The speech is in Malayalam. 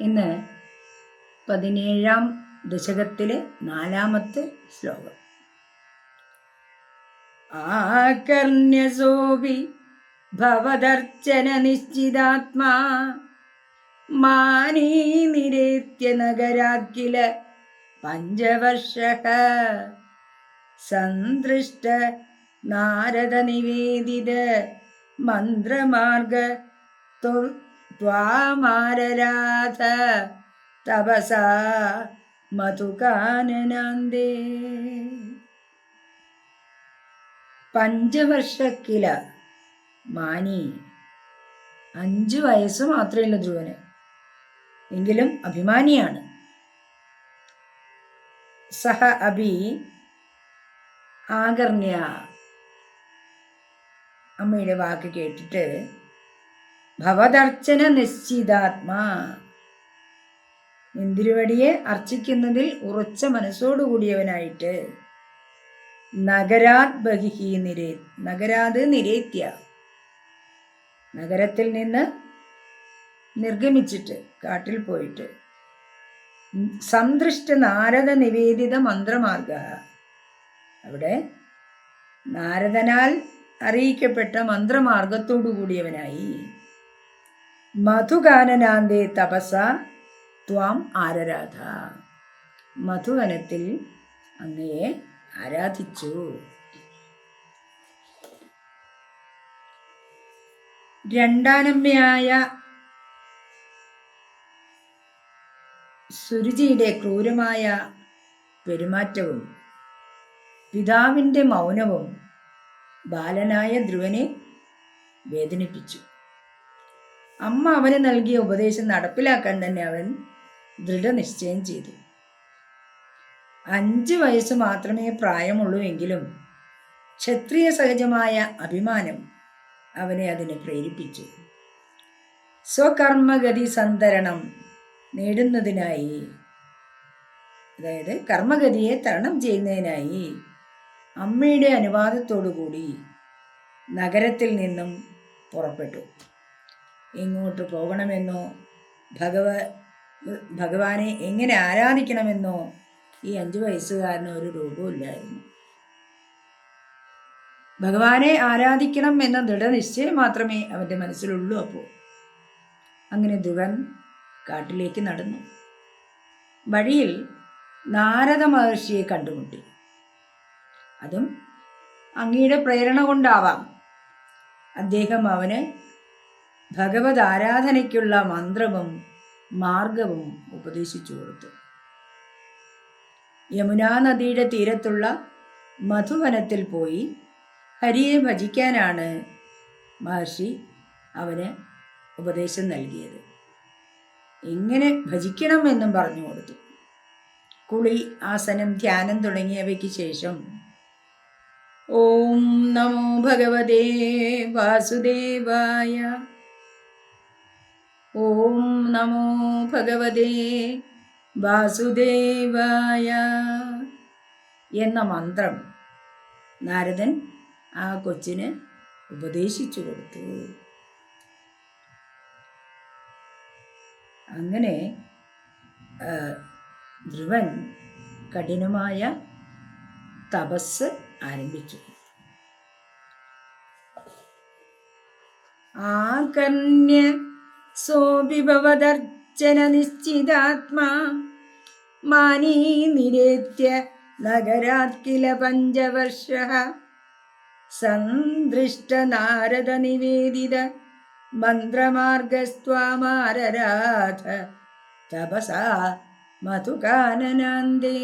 ഇന്ന് പതിനേഴാം ദശകത്തിലെ നാലാമത്തെ ശ്ലോകം. ആകർണ്യസോപി ഭവദർച്ചന നിശ്ചിതാത്മാ മാനീ നിരേത്യ നഗരാഖില പഞ്ചവർഷ സന്തൃഷ്ട നാരദ നിവേദിത മന്ത്രമാർഗ ത്വാമാരരാധ. തപസാ മധുകാനനാന്തേ. പഞ്ചവർഷക്കില. മാനി. അഞ്ചു വയസ്സ് മാത്രമേ ഉള്ളൂ ധ്രുവന്. എങ്കിലും അഭിമാനിയാണ്. സഹ അഭി ആകർണ്യ. അമ്മയുടെ വാക്ക് കേട്ടിട്ട് ഭവദർച്ചന നിശ്ചിതാത്മാ. ഇന്ദിരുവടിയെ അർച്ചിക്കുന്നതിൽ ഉറച്ച മനസ്സോടുകൂടിയവനായിട്ട് നഗരാത് ബഹിഹി നിരേ നഗരാത് നിരേത്യ. നഗരത്തിൽ നിന്ന് നിർഗമിച്ചിട്ട് കാട്ടിൽ പോയിട്ട്. സംതൃഷ്ട നാരദ നിവേദിത മന്ത്രമാർഗ. അവിടെ നാരദനാൽ അറിയിക്കപ്പെട്ട മന്ത്രമാർഗത്തോടു കൂടിയവനായി മധുഗാനനാന്തേ തപസ ത്വാം ആരാധ. മധുവനത്തിൽ അങ്ങയെ ആരാധിച്ചു. രണ്ടാനമ്മയായ സുരുചിയുടെ ക്രൂരമായ പെരുമാറ്റവും പിതാവിന്റെ മൗനവും ബാലനായ ധ്രുവനെ വേദനിപ്പിച്ചു. അമ്മ അവന് നൽകിയ ഉപദേശം നടപ്പിലാക്കാൻ തന്നെ അവൻ ദൃഢനിശ്ചയം ചെയ്തു. അഞ്ച് വയസ്സ് മാത്രമേ പ്രായമുള്ളൂ എങ്കിലും ക്ഷത്രിയ സഹജമായ അഭിമാനം അവനെ അതിനെ പ്രേരിപ്പിച്ചു. സ്വകർമ്മഗതി സന്തരണം നേടുന്നതിനായി അതായത് കർമ്മഗതിയെ തരണം ചെയ്യുന്നതിനായി അമ്മയുടെ അനുവാദത്തോടു കൂടി നഗരത്തിൽ നിന്നും പുറപ്പെട്ടു. എങ്ങോട്ട് പോകണമെന്നോ? ഭഗവ ഭഗവാനെ എങ്ങനെ ആരാധിക്കണമെന്നോ? ഈ അഞ്ചു വയസ്സുകാരന് ഒരു രൂപമില്ലായിരുന്നു ഭഗവാനെ ആരാധിക്കണം എന്ന ദൃഢനിശ്ചയം മാത്രമേ അവന്റെ മനസ്സിലുള്ളൂ അപ്പോൾ. അങ്ങനെ ധ്രുവൻ കാട്ടിലേക്ക് നടന്നു. വഴിയിൽ നാരദ മഹർഷിയെ കണ്ടുമുട്ടി. അതും അങ്ങയുടെ പ്രേരണ കൊണ്ടാവാം. അദ്ദേഹം അവന് ഭഗവത് ആരാധനയ്ക്കുള്ള മന്ത്രവും മാർഗവും ഉപദേശിച്ചു കൊടുത്തു. യമുനാ നദിയുടെ തീരത്തുള്ള മധുവനത്തിൽ പോയി ഹരിയെ ഭജിക്കാനാണ് മഹർഷി അവന് ഉപദേശം നൽകിയത്. എങ്ങനെ ഭജിക്കണമെന്നും പറഞ്ഞു കൊടുത്തു. കുളി ആസനം ധ്യാനം തുടങ്ങിയവയ്ക്ക് ശേഷം ഓം നമോ ഭഗവതേ വാസുദേവായ ഓം നമോ ഭഗവതേ വാസുദേവായ എന്ന മന്ത്രം നാരദൻ ആ കൊച്ചിന് ഉപദേശിച്ചു കൊടുത്തു. അങ്ങനെ ധ്രുവൻ കഠിനമായ തപസ് ആരംഭിച്ചു. ആകർണ്യ സോഭിഭവദർച്ചന നിശ്ചിതാത്മാ മാനീ നിരേത്യ നഗരാത് കില പഞ്ചവർഷ സന്ദൃഷ്ടനാരദ നിവേദിത മന്ത്രമാർഗസ്ത്വാമാരരാധ തപസാ മധുകാനനാന്തേ.